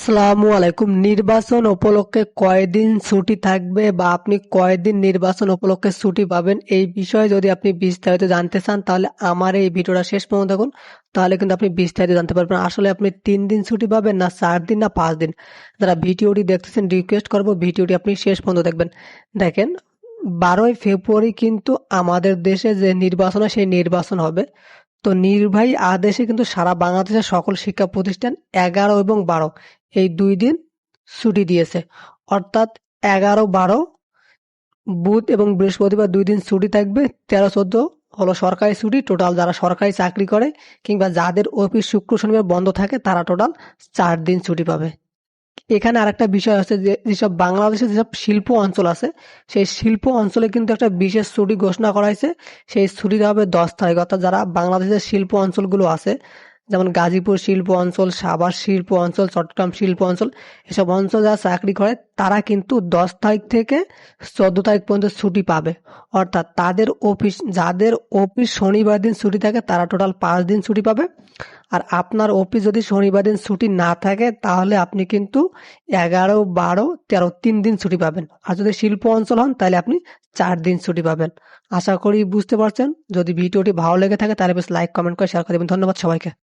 আসসালামু আলাইকুম। নির্বাচন উপলক্ষে কয়দিন ছুটি থাকবে বা আপনি কয়দিন নির্বাচন উপলক্ষে ছুটি পাবেন এই বিষয়ে যদি আপনি বিস্তারিত জানতে চান, তাহলে আমার এই ভিডিওটা শেষ পর্যন্ত দেখুন। তাহলে কিন্তু আপনি বিস্তারিত জানতে পারবেন আসলে আপনি তিন দিন ছুটি পাবেন না চার দিন না পাঁচ দিন। যারা ভিডিওটি দেখতেছেন রিকোয়েস্ট করব ভিডিওটি আপনি শেষ পর্যন্ত দেখবেন। দেখেন, বারোই ফেব্রুয়ারি কিন্তু আমাদের দেশে যে নির্বাচন হয়, সেই নির্বাচন হবে। তো নির্বাহী আদেশে কিন্তু সারা বাংলাদেশের সকল শিক্ষা প্রতিষ্ঠান এগারো এবং বারো এই দুই দিন ছুটি দিয়েছে। অর্থাৎ এগারো, বারো, বুধ এবং বৃহস্পতিবার দুই দিন ছুটি থাকবে। তেরো, চোদ্দ হলো সরকারি ছুটি। টোটাল যারা সরকারি চাকরি করে কিংবা যাদের অফিস শুক্র, শনিবার বন্ধ থাকে, তারা টোটাল চার দিন ছুটি পাবে। এখানে আরেকটা বিষয় আছে যেসব বাংলাদেশে যেসব শিল্প অঞ্চল আছে, সেই শিল্প অঞ্চলে কিন্তু একটা বিশেষ ছুটি ঘোষণা করা হয়েছে। সেই ছুটিটা হবে দশ তারিখ, অর্থাৎ যারা বাংলাদেশের শিল্প অঞ্চলগুলো আছে যেমন গাজীপুর শিল্প অঞ্চল, সাভার শিল্প অঞ্চল, চট্টগ্রাম শিল্প অঞ্চল, এসব অঞ্চল যারা চাকরি করে, তারা কিন্তু দশ তারিখ থেকে চোদ্দ তারিখ পর্যন্ত ছুটি পাবে। অর্থাৎ তাদের অফিস, যাদের অফিস শনিবার দিন ছুটি থাকে, তারা টোটাল পাঁচ দিন ছুটি পাবে। আর আপনার অফিস যদি শনিবার দিন ছুটি না থাকে, তাহলে আপনি কিন্তু এগারো, বারো, তেরো তিন দিন ছুটি পাবেন। আর যদি শিল্প অঞ্চল হন, তাহলে আপনি চার দিন ছুটি পাবেন। আশা করি বুঝতে পারছেন। যদি ভিডিওটি ভালো লেগে থাকে, তাহলে বেশ লাইক কমেন্ট করে শেয়ার করে দেবেন। ধন্যবাদ সবাইকে।